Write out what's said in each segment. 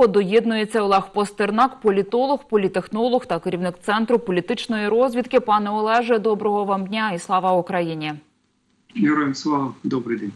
нього доєднується Олег Постернак, політолог, політехнолог та керівник центру політичної розвідки. Пане Олеже, доброго вам дня і слава Україні. Героям слава, добрий день.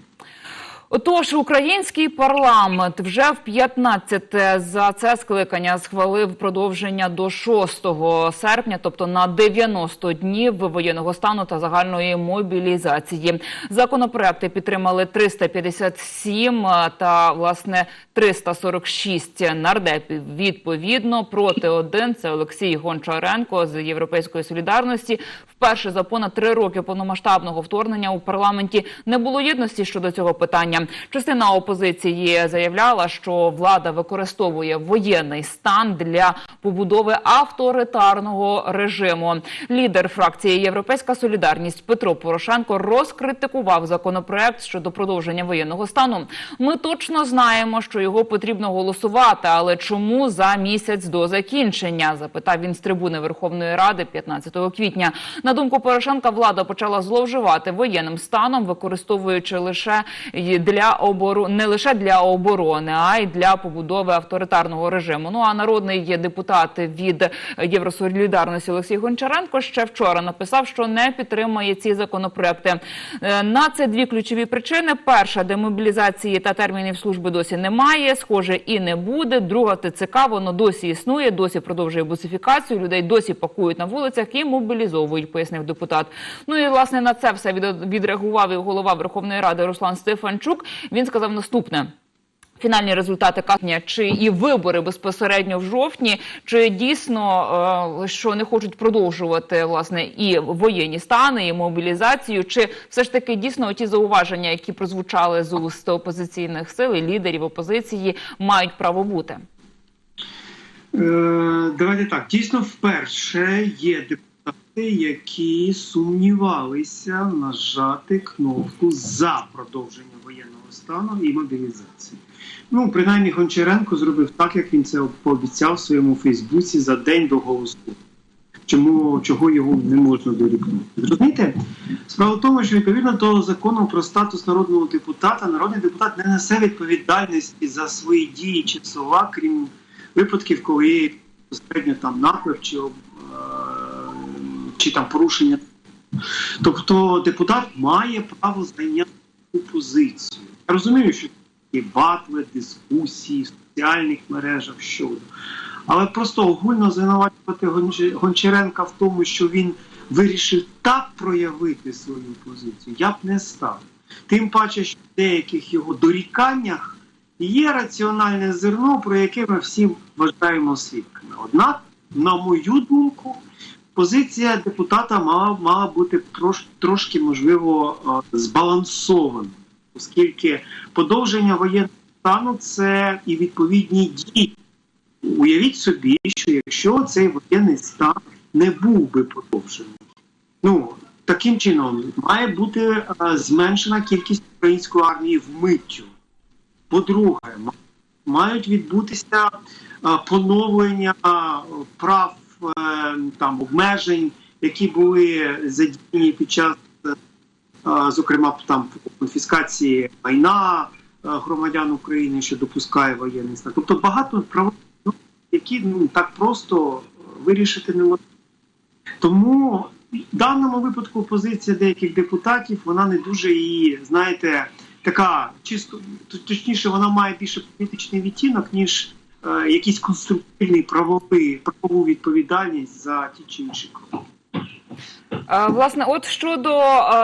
Отож, український парламент вже в 15-те за це скликання схвалив продовження до 6 серпня, тобто на 90 днів воєнного стану та загальної мобілізації. Законопроекти підтримали 357 та власне 346 нардепів. Відповідно, проти один це Олексій Гончаренко з Європейської солідарності. Вперше за понад три роки повномасштабного вторгнення у парламенті не було єдності щодо цього питання. Частина опозиції заявляла, що влада використовує воєнний стан для побудови авторитарного режиму. Лідер фракції Європейська Солідарність Петро Порошенко розкритикував законопроект щодо продовження воєнного стану. Ми точно знаємо, що його потрібно голосувати, але чому за місяць до закінчення? Запитав він з трибуни Верховної Ради 15 квітня. Думку Порошенка, влада почала зловживати воєнним станом, використовуючи лише для оборони не лише для оборони, а й для побудови авторитарного режиму. Ну а народний депутат від Євросолідарності Олексій Гончаренко ще вчора написав, що не підтримує ці законопроекти. Е, На це дві ключові причини: перша демобілізації та термінів служби досі немає. Схоже, і не буде. Друга ТЦК воно досі існує, досі продовжує бусифікацію. Людей досі пакують на вулицях і мобілізовують, пояснив депутат. Ну і власне на це все від- відреагував і голова Верховної Ради Руслан Стефанчук. Він сказав наступне. Фінальні результати катня чи і вибори безпосередньо в жовтні, чи дійсно е, що не хочуть продовжувати власне і воєнні стани, і мобілізацію, чи все ж таки дійсно ті зауваження, які прозвучали з уст опозиційних сил і лідерів опозиції, мають право бути? Е, давайте так. Дійсно, вперше є депутати, які сумнівалися нажати кнопку за продовження воєнного стану і мобілізації. Ну, принаймні, Гончаренко зробив так, як він це пообіцяв в своєму Фейсбуці за день до голосування. Чому чого його не можна дорікнути? Зрозумієте? Справа в тому, що відповідно до закону про статус народного депутата, народний депутат не несе відповідальності за свої дії чи слова, крім випадків, коли безпосередньо там наклеп чи, чи там порушення. Тобто депутат має право зайняти позицію. Я розумію, що є батли, дискусії в соціальних мережах щодо. Але просто огульно звинувачувати Гончаренка в тому, що він вирішив так проявити свою позицію, я б не став. Тим паче, що в деяких його доріканнях є раціональне зерно, про яке ми всі вважаємо свідками. Однак, на мою думку, позиція депутата мала, мала бути трош, трошки, можливо, е, збалансована, оскільки подовження воєнного стану це і відповідні дії. Уявіть собі, що якщо цей воєнний стан не був би подовжений, ну таким чином має бути е, зменшена кількість української армії вмиттю. По-друге, мають відбутися е, поновлення прав там обмежень, які були задіяні під час, е, е, зокрема, там конфіскації майна е, громадян України, що допускає воєнний стан. Тобто багато прав, які ну, так просто вирішити не можна. Тому в даному випадку позиція деяких депутатів вона не дуже і, знаєте, така чисто точніше, вона має більше політичний відтінок, ніж якийсь конструктивний правовий правову відповідальність за ті чи інші кроки. Власне, от щодо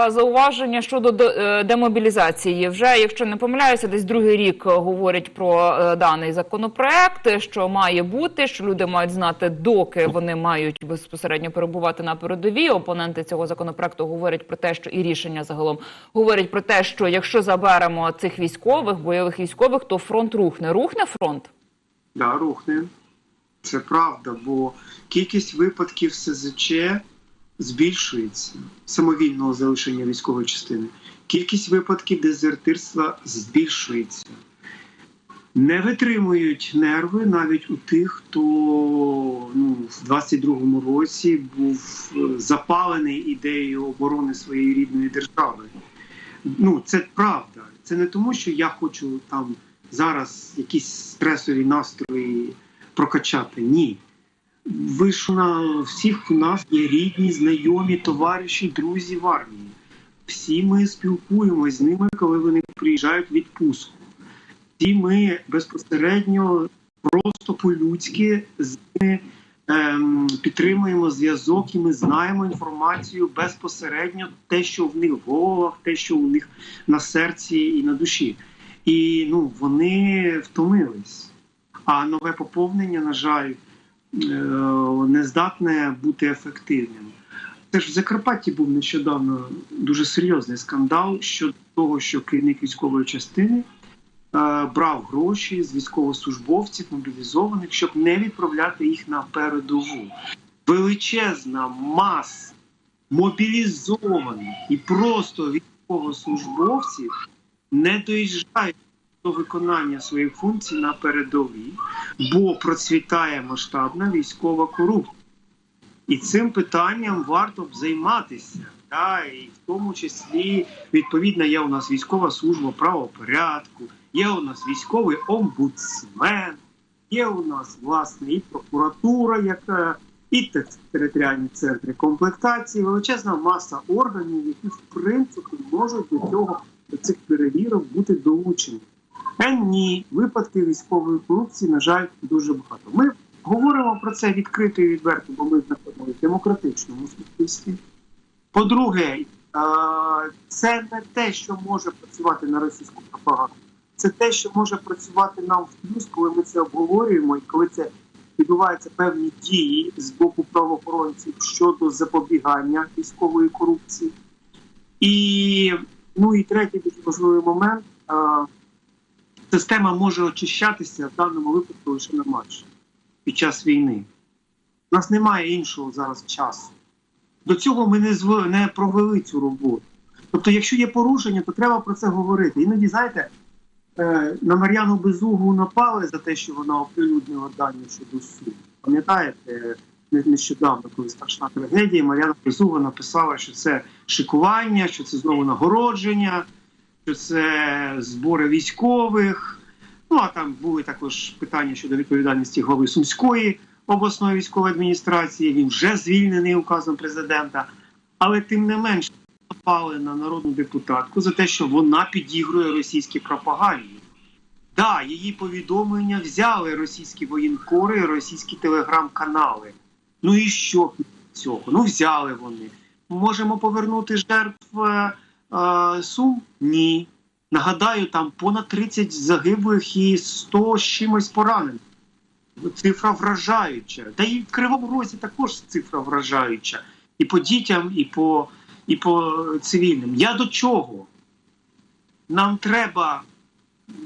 зауваження щодо до- е, демобілізації, вже якщо не помиляюся, десь другий рік говорять про е, даний законопроект, що має бути, що люди мають знати, доки вони мають безпосередньо перебувати на передовій. Опоненти цього законопроекту говорять про те, що і рішення загалом говорять про те, що якщо заберемо цих військових, бойових військових, то фронт рухне. Рухне фронт. Да, рухне. Це правда, бо кількість випадків СЗЧ збільшується самовільного залишення військової частини. Кількість випадків дезертирства збільшується. Не витримують нерви навіть у тих, хто ну, в 22-му році був запалений ідеєю оборони своєї рідної держави. Ну, це правда. Це не тому, що я хочу там зараз якісь стресові настрої прокачати. Ні. Ви ж на всіх у нас є рідні, знайомі, товариші, друзі в армії. Всі ми спілкуємося з ними, коли вони приїжджають в відпустку. Всі ми безпосередньо, просто по-людськи з ними ем, підтримуємо зв'язок і ми знаємо інформацію безпосередньо, те, що в них в головах, те, що у них на серці і на душі. І ну, вони втомились. А нове поповнення, на жаль, е, не здатне бути ефективним. Теж в Закарпатті був нещодавно дуже серйозний скандал щодо того, що керівник військової частини е, брав гроші з військовослужбовців мобілізованих, щоб не відправляти їх на передову. Величезна маса мобілізованих і просто військовослужбовців не доїжджають до виконання своїх функцій на передовій, бо процвітає масштабна військова корупція. І цим питанням варто б займатися. Да, і в тому числі, відповідно, є у нас військова служба правопорядку, є у нас військовий омбудсмен, є у нас власне і прокуратура, яка і територіальні центри комплектації, величезна маса органів, які в принципі можуть до цього цих перевірок бути долучені. Е, ні, випадки військової корупції, на жаль, дуже багато. Ми говоримо про це відкрито і відверто, бо ми знаходимося в демократичному суспільстві. По-друге, це не те, що може працювати на російську пропаганду. Це те, що може працювати нам в плюс, коли ми це обговорюємо, і коли це відбуваються певні дії з боку правоохоронців щодо запобігання військової корупції. І ну і третій дуже важливий момент. Система може очищатися в даному випадку лише на матчі під час війни. У нас немає іншого зараз часу. До цього ми не, зв... не провели цю роботу. Тобто, якщо є порушення, то треба про це говорити. Іноді, знаєте, е, на Мар'яну Безугу напали за те, що вона оприлюднила дані щодо суду. Пам'ятаєте, нещодавно, коли страшна трагедія, Мар'яна Безуга написала, що це шикування, що це знову нагородження, що це збори військових. Ну а там були також питання щодо відповідальності голови Сумської обласної військової адміністрації. Він вже звільнений указом президента. Але тим не менш напали на народну депутатку за те, що вона підігрує російській пропаганді. Да, її повідомлення взяли російські воєнкори, російські телеграм-канали. Ну і що цього? Ну взяли вони. Можемо повернути жертв е, е, Сум? Ні. Нагадаю, там понад 30 загиблих і 100 з чимось поранених. Цифра вражаюча. Та і в Кривому Розі також цифра вражаюча. І по дітям, і по, і по цивільним. Я до чого? Нам треба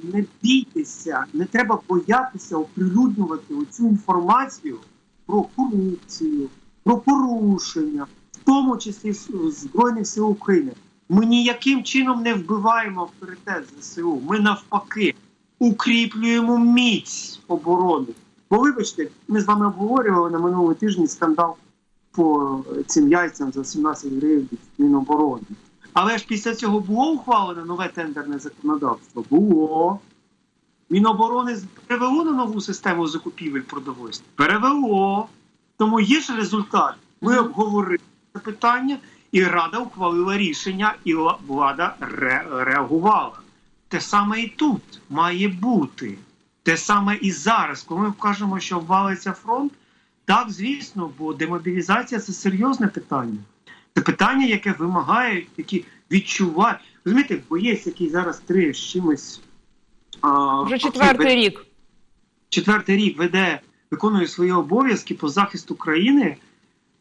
не бійтеся, не треба боятися оприлюднювати оцю інформацію про корупцію, про порушення, в тому числі Збройних сил України. Ми ніяким чином не вбиваємо авторитет ЗСУ. Ми навпаки укріплюємо міць оборони. Бо вибачте, ми з вами обговорювали на минулому тижні скандал по цим яйцям за 17 гривень Міноборони. Але ж після цього було ухвалене нове тендерне законодавство? Було. Міноборони перевело на нову систему закупівель продовольства? Перевело. Тому є ж результат. Ми обговорили це питання, і Рада ухвалила рішення, і влада ре- реагувала. Те саме і тут має бути. Те саме і зараз, коли ми кажемо, що валиться фронт, так, звісно, бо демобілізація це серйозне питання. Це питання, яке вимагає, які відчувають. Розумієте, боєць, який зараз три з чимось. Вже четвертий рік. четвертий рік веде, виконує свої обов'язки по захисту країни,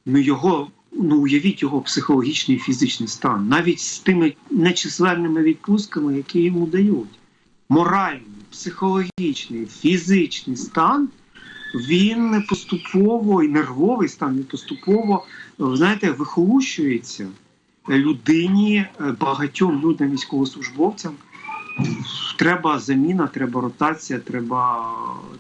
ну його, ну уявіть його психологічний і фізичний стан, навіть з тими нечисленними відпустками, які йому дають. Моральний, психологічний, фізичний стан. Він поступово і нервовий стан він поступово, знаєте, вихолущується людині, е, багатьом людям, військовослужбовцям, треба заміна, треба ротація, треба,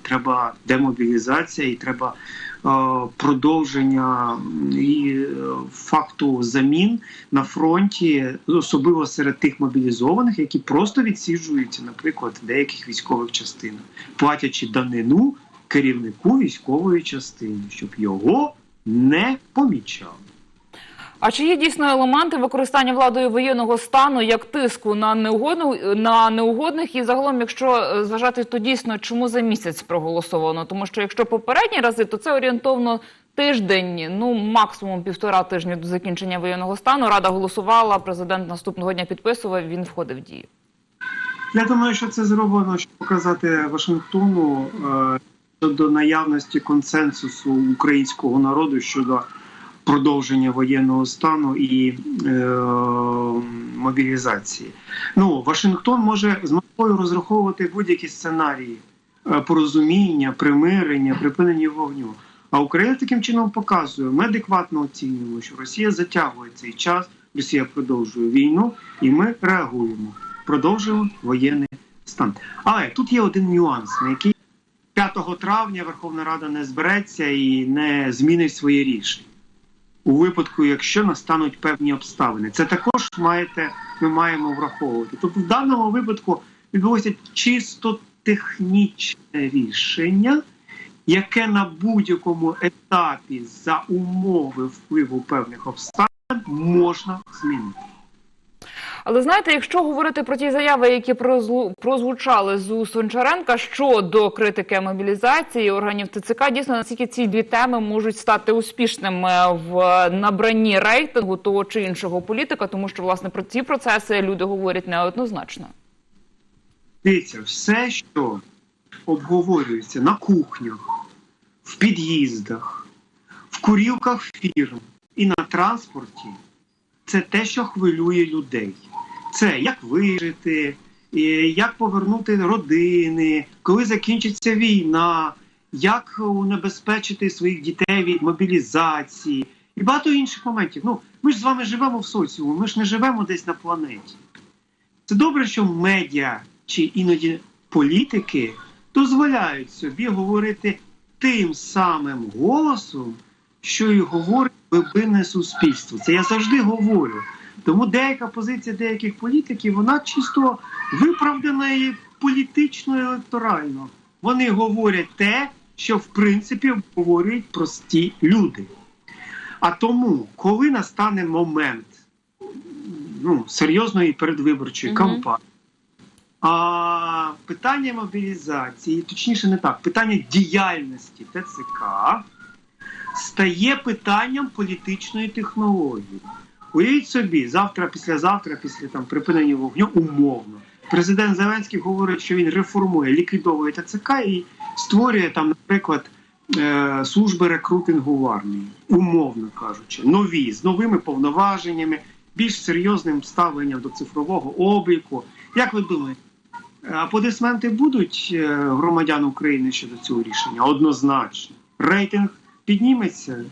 треба демобілізація і треба е, продовження і е, факту замін на фронті, особливо серед тих мобілізованих, які просто відсіджуються, наприклад, в деяких військових частинах, платячи данину керівнику військової частини, щоб його не помічали. А чи є дійсно елементи використання владою воєнного стану як тиску на неугодних, на неугодних? І загалом, якщо е, зважати, то дійсно чому за місяць проголосовано? Тому що якщо попередні рази, то це орієнтовно тиждень, ну максимум півтора тижні до закінчення воєнного стану. Рада голосувала, президент наступного дня підписував. Він входив в дію. Я думаю, що це зроблено, щоб показати Вашингтону е, щодо наявності консенсусу українського народу щодо продовження воєнного стану і е, мобілізації. Ну, Вашингтон може з метою розраховувати будь-які сценарії е, порозуміння, примирення, припинення вогню. А Україна таким чином показує, ми адекватно оцінюємо, що Росія затягує цей час, Росія продовжує війну, і ми реагуємо, продовжуємо воєнний стан. Але тут є один нюанс, на який 5 травня Верховна Рада не збереться і не змінить своє рішення. У випадку, якщо настануть певні обставини, це також маєте, ми маємо враховувати. Тобто, в даному випадку відбулося чисто технічне рішення, яке на будь-якому етапі за умови впливу певних обставин можна змінити. Але знаєте, якщо говорити про ті заяви, які прозвучали з уст Гончаренка щодо критики мобілізації органів ТЦК, дійсно наскільки ці дві теми можуть стати успішними в набранні рейтингу того чи іншого політика, тому що власне про ці процеси люди говорять неоднозначно. Дивіться, все, що обговорюється на кухнях, в під'їздах, в курілках фірм і на транспорті, це те, що хвилює людей. Це як вижити, як повернути родини, коли закінчиться війна, як унебезпечити своїх дітей від мобілізації і багато інших моментів. Ну, ми ж з вами живемо в соціумі, ми ж не живемо десь на планеті. Це добре, що медіа чи іноді політики дозволяють собі говорити тим самим голосом, що і говорить глибинне суспільство. Це я завжди говорю. Тому деяка позиція деяких політиків вона чисто виправдана і політично і електорально. Вони говорять те, що в принципі говорять прості люди. А тому, коли настане момент ну, серйозної передвиборчої кампанії, а питання мобілізації, точніше, не так, питання діяльності ТЦК стає питанням політичної технології. Уявіть собі, завтра, післязавтра, після там припинення вогню, умовно. Президент Зеленський говорить, що він реформує, ліквідовує ТЦК і створює там, наприклад, е, служби рекрутингу в армії, умовно кажучи, нові з новими повноваженнями, більш серйозним ставленням до цифрового обліку. Як ви думаєте, аплодисменти будуть е, громадян України щодо цього рішення? Однозначно. Рейтинг підніметься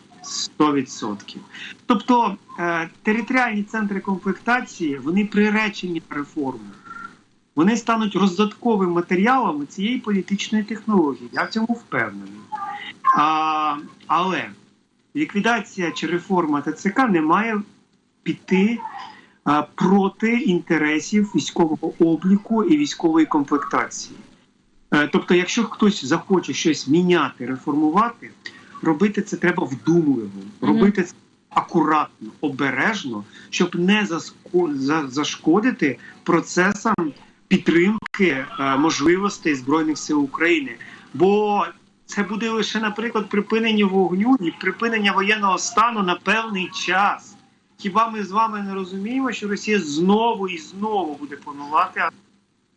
100%. Тобто е, територіальні центри комплектації вони приречені на реформу. Вони стануть роздатковим матеріалом цієї політичної технології. Я в цьому впевнений. Але ліквідація чи реформа ТЦК не має піти а, проти інтересів військового обліку і військової комплектації. Е, Тобто, якщо хтось захоче щось міняти, реформувати, робити це треба вдумливо, робити це акуратно, обережно, щоб не зашкодити процесам підтримки е, можливостей збройних сил України. Бо це буде лише, наприклад, припинення вогню і припинення воєнного стану на певний час. Хіба ми з вами не розуміємо, що Росія знову і знову буде планувати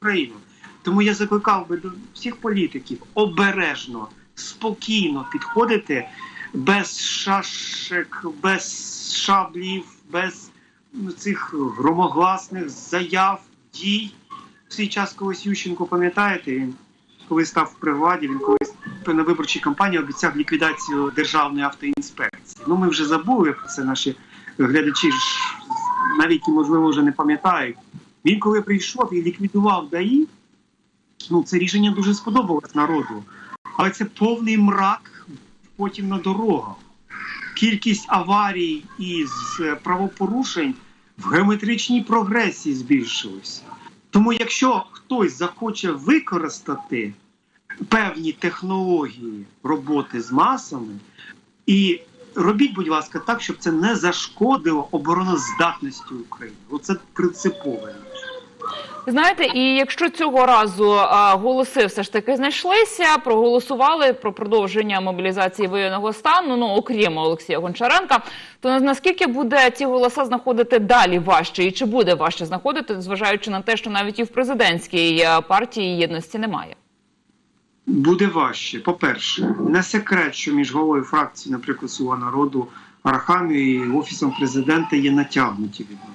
Україну? Тому я закликав би до всіх політиків обережно, спокійно підходити без шашек, без шаблів, без ну, цих громогласних заяв, дій. В свій час колись Ющенко, пам'ятаєте, він коли став при владі, він колись на виборчій кампанії обіцяв ліквідацію державної автоінспекції. Ну ми вже забули про це. Наші глядачі навіть можливо вже не пам'ятають. Він коли прийшов і ліквідував ДАІ, ну це рішення дуже сподобалось народу. Але це повний мрак потім на дорогах. Кількість аварій і е, правопорушень в геометричній прогресії збільшилася. Тому, якщо хтось захоче використати певні технології роботи з масами, і робіть, будь ласка, так, щоб це не зашкодило обороноздатності України. Оце принципове. Знаєте, і якщо цього разу а, голоси все ж таки знайшлися, проголосували про продовження мобілізації воєнного стану, ну окрім Олексія Гончаренка, то наскільки буде ці голоси знаходити далі важче, і чи буде важче знаходити, зважаючи на те, що навіть і в президентській е, партії єдності немає? Буде важче. По-перше, не секрет, що між головою фракції, наприклад, Слуга народу Арахамію і офісом президента є натягнуті відносини.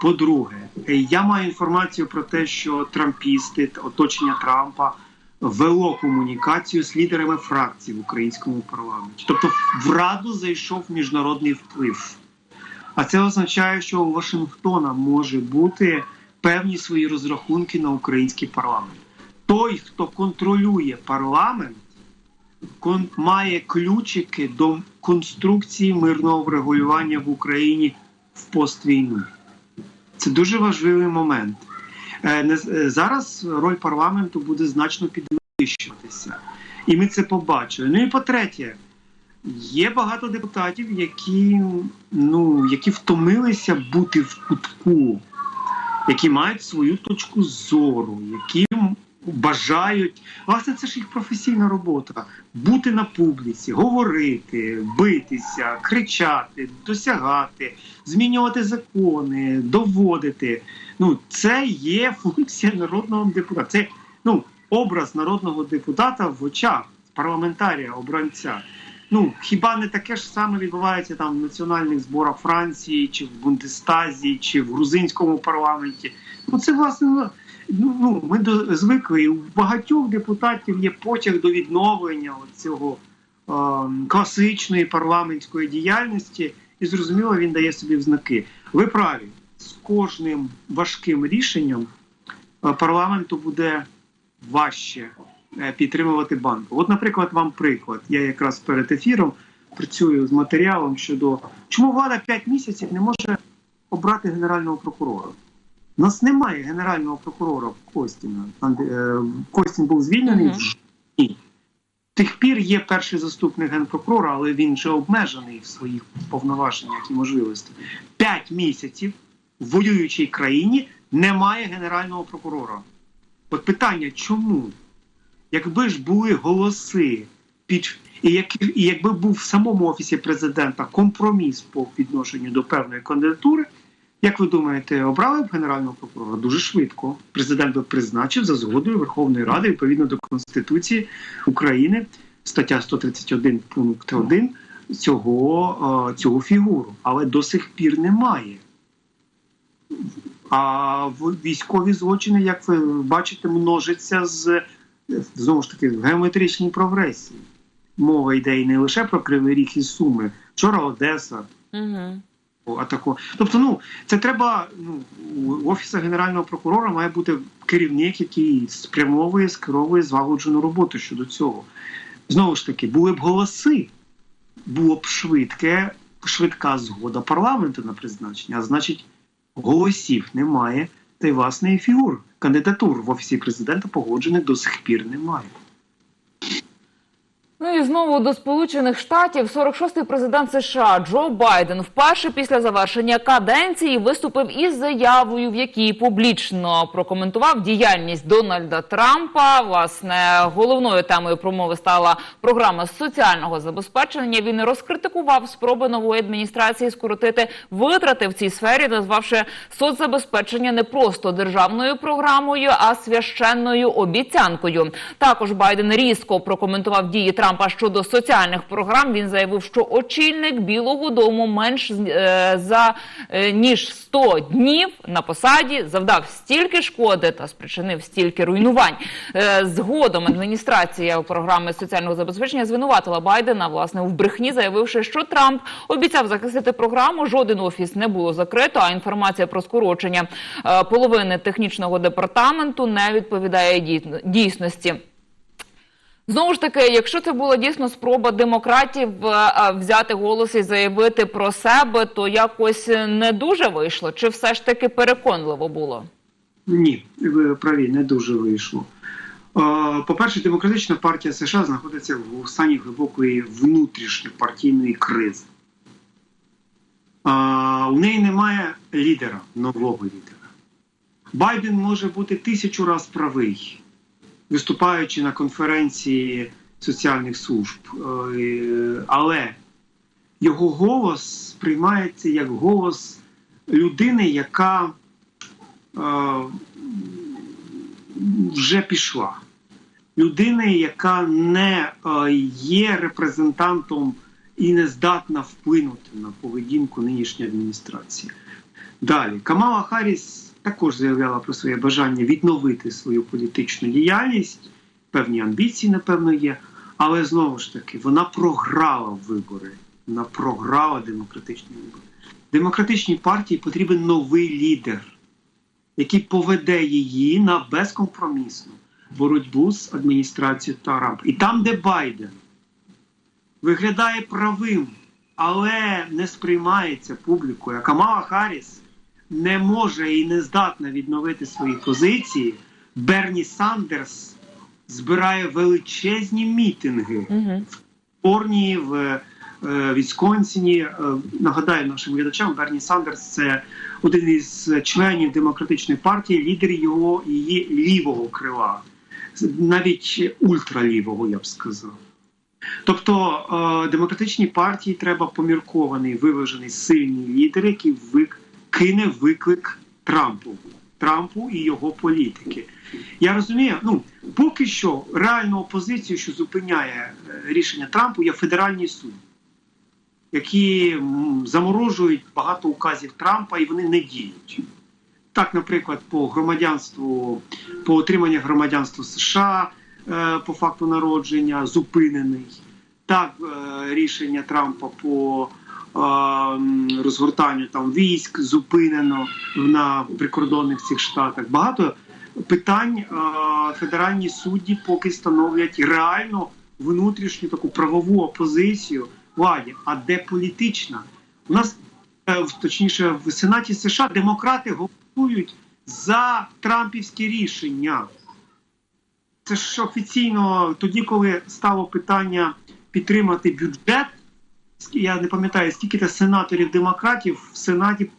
По-друге, я маю інформацію про те, що трампісти, оточення Трампа вело комунікацію з лідерами фракцій в українському парламенті. Тобто в Раду зайшов міжнародний вплив. А це означає, що у Вашингтона може бути певні свої розрахунки на український парламент. Той, хто контролює парламент, кон- має ключики до конструкції мирного врегулювання в Україні в поствійну. Це дуже важливий момент. Е, е, Зараз роль парламенту буде значно підвищуватися. І ми це побачили. Ну і по-третє, є багато депутатів, які, ну, які втомилися бути в кутку, які мають свою точку зору, які бажають. Власне, це ж їх професійна робота. Бути на публіці, говорити, битися, кричати, досягати, змінювати закони, доводити. Ну, це є функція народного депутата. Це ну, образ народного депутата в очах парламентарія, обранця. Ну, хіба не таке ж саме відбувається там в національних зборах Франції, чи в Бундестазі, чи в грузинському парламенті? Ну, це власне. Ну, Ну, ми до звикли. У багатьох депутатів є потяг до відновлення цього е, класичної парламентської діяльності, і зрозуміло, він дає собі в знаки. Ви праві, з кожним важким рішенням парламенту буде важче е, підтримувати банку. От, наприклад, вам приклад. Я якраз перед ефіром працюю з матеріалом щодо чому влада 5 місяців не може обрати генерального прокурора. У нас немає генерального прокурора Костіна. Е, Костін був звільнений Мгм. в жовтні. Тих пір є перший заступник генпрокурора, але він вже обмежений в своїх повноваженнях і можливостях. П'ять місяців в воюючій країні немає генерального прокурора. От питання, чому? Якби ж були голоси під і, як, і якби був в самому офісі президента компроміс по відношенню до певної кандидатури, як ви думаєте, обрали б генерального прокурора дуже швидко? Президент би призначив за згодою Верховної Ради відповідно до Конституції України, стаття 131 пункт 1 цього, е, цього фігуру, але до сих пір немає. А військові злочини, як ви бачите, множаться з знову ж таки в геометричній прогресії. Мова йде і не лише про Кривий Ріг і Суми, вчора Одеса. Угу. Атаку. Тобто, ну це треба. Ну у офісу генерального прокурора має бути керівник, який спрямовує, скеровує злагоджену роботу щодо цього. Знову ж таки, були б голоси, було б швидке, швидка згода парламенту на призначення. А значить, голосів немає, та й власне і фігур. Кандидатур в офісі президента погоджених до сих пір немає. Ну і знову до Сполучених Штатів 46-й президент США Джо Байден вперше після завершення каденції виступив із заявою, в якій публічно прокоментував діяльність Дональда Трампа. Власне, головною темою промови стала програма соціального забезпечення. Він розкритикував спроби нової адміністрації скоротити витрати в цій сфері, назвавши соцзабезпечення не просто державною програмою, а священною обіцянкою. Також Байден різко прокоментував дії Трампа Трампа щодо соціальних програм. Він заявив, що очільник Білого Дому менш е, за е, ніж 100 днів на посаді завдав стільки шкоди та спричинив стільки руйнувань. Е, Згодом адміністрація програми соціального забезпечення звинуватила Байдена власне в брехні, заявивши, що Трамп обіцяв захистити програму. Жоден офіс не було закрито. А інформація про скорочення е, половини технічного департаменту не відповідає дій- дійсності. Знову ж таки, якщо це була дійсно спроба демократів е, е, взяти голос і заявити про себе, то якось не дуже вийшло, чи все ж таки переконливо було? Ні, ви праві, не дуже вийшло. Е, По-перше, демократична партія США знаходиться в стані глибокої внутрішньопартійної кризи. У неї немає лідера, нового лідера. Байден може бути тисячу раз правий, виступаючи на конференції соціальних служб. Е, Але його голос сприймається як голос людини, яка е, вже пішла. Людини, яка не е, є репрезентантом і не здатна вплинути на поведінку нинішньої адміністрації. Далі, Камала Харріс також заявляла про своє бажання відновити свою політичну діяльність. Певні амбіції, напевно, є. Але знову ж таки, вона програла вибори. Вона програла демократичні вибори. Демократичній партії потрібен новий лідер який поведе її на безкомпромісну боротьбу з адміністрацією Трампа. І там, де Байден виглядає правим, але не сприймається публікою, а Камала Харріс не може і не здатна відновити свої позиції, Берні Сандерс збирає величезні мітинги Угу. Каліфорнії, в е, Вісконсіні. Е, Нагадаю нашим глядачам, Берні Сандерс це один із членів демократичної партії, лідер його її лівого крила, навіть ультралівого, я б сказав. Тобто е, демократичній партії треба поміркований, виважений, сильний лідер, який кине виклик Трампу, Трампу і його політики. Я розумію, ну поки що реальну опозицію, що зупиняє е, рішення Трампу, є федеральні суди, які заморожують багато указів Трампа і вони не діють. Так, наприклад, по громадянству, по отриманню громадянства США е, по факту народження зупинений. Так, е, рішення Трампа по розгортанню там військ зупинено на прикордонних цих штатах. Багато питань федеральні судді поки становлять реально внутрішню таку правову опозицію владі. А де політична? У нас е, точніше в Сенаті США демократи голосують за трампівські рішення. Це ж офіційно тоді, коли стало питання підтримати бюджет. Я не пам'ятаю, скільки то сенаторів демократів в Сенаті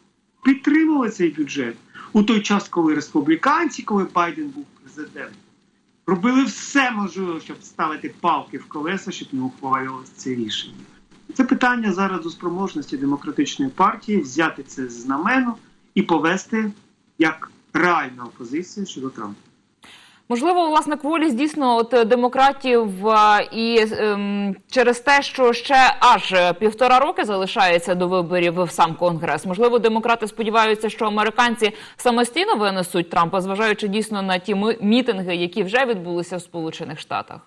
підтримували цей бюджет у той час, коли республіканці, коли Байден був президентом, робили все можливе, щоб ставити палки в колеса, щоб не ухвалювалося це рішення. Це питання зараз до спроможності демократичної партії взяти це знамену і повести як реальна опозиція щодо Трампа. Можливо, власне, кволість дійсно от е, демократів е, і ем, через те, що ще аж півтора роки залишається до виборів в сам конгрес. Можливо, демократи сподіваються, що американці самостійно винесуть Трампа, зважаючи дійсно на ті мітинги, які вже відбулися в Сполучених Штатах.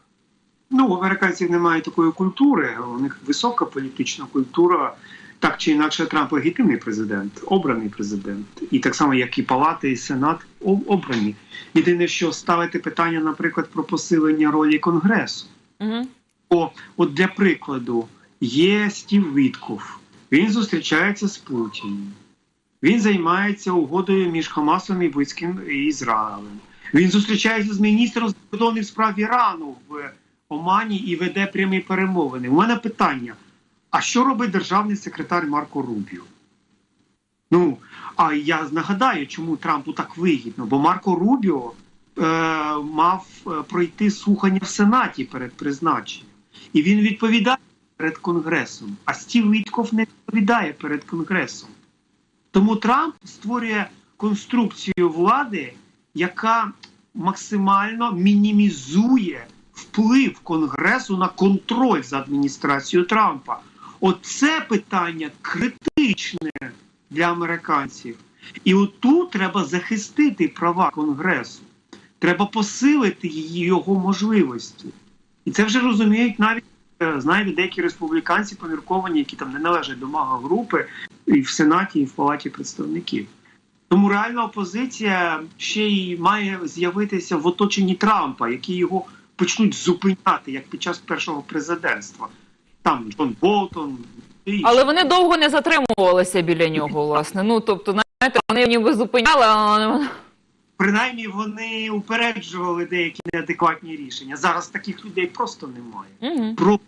Ну, американців немає такої культури, у них висока політична культура. Так чи інакше, Трамп легітимний президент, обраний президент, і так само, як і Палати, і Сенат обрані. Єдине, що ставити питання, наприклад, про посилення ролі Конгресу. Угу. О, от для прикладу, є Стів Вітков. Він зустрічається з Путіним. Він займається угодою між Хамасом і Близьким Ізраїлем. Він зустрічається з міністром закордонних справ Ірану в Омані і веде прямі перемовини. У мене питання: а що робить державний секретар Марко Рубіо? Ну, а я нагадаю, чому Трампу так вигідно, бо Марко Рубіо е, мав е, пройти слухання в Сенаті перед призначенням. І він відповідає перед Конгресом, а Стів Вітков не відповідає перед Конгресом. Тому Трамп створює конструкцію влади, яка максимально мінімізує вплив Конгресу на контроль за адміністрацією Трампа. Оце питання критичне для американців. І отут треба захистити права Конгресу. Треба посилити її його можливості. І це вже розуміють навіть е, знаєте, деякі республіканці помірковані, які там не належать до мага групи і в Сенаті, і в Палаті представників. Тому реальна опозиція ще й має з'явитися в оточенні Трампа, які його почнуть зупиняти, як під час першого президентства. Там Джон Болтон. і. Але вони довго не затримувалися біля нього, власне. Ну тобто, знаєте, вони ніби зупиняли, але Принаймні вони упереджували деякі неадекватні рішення. Зараз таких людей просто немає. Мгм. Про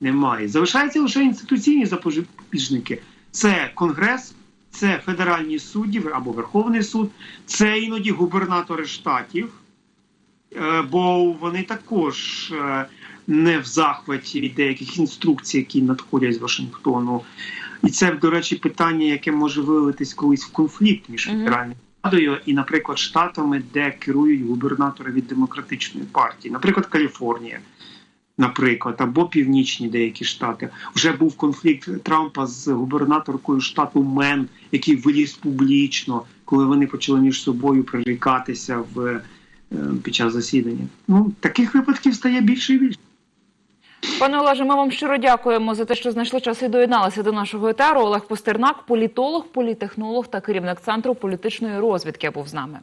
немає. Залишаються лише інституційні запобіжники. Це Конгрес, це федеральні судді або Верховний суд, це іноді губернатори штатів, е, бо вони також е, не в захваті від деяких інструкцій, які надходять з Вашингтону. І це, до речі, питання, яке може вилитись колись в конфлікт між Мгм. федеральною владою і, наприклад, штатами, де керують губернатори від демократичної партії, наприклад, Каліфорнія. Наприклад, або північні деякі штати вже був конфлікт Трампа з губернаторкою штату Мен, який виліз публічно, коли вони почали між собою прирікатися в е, під час засідання. Ну таких випадків стає більше і більше. Пане Олеже, ми вам щиро дякуємо за те, що знайшли час і доєдналися до нашого етеру. Олег Постернак, політолог, політехнолог та керівник центру політичної розвідки був з нами.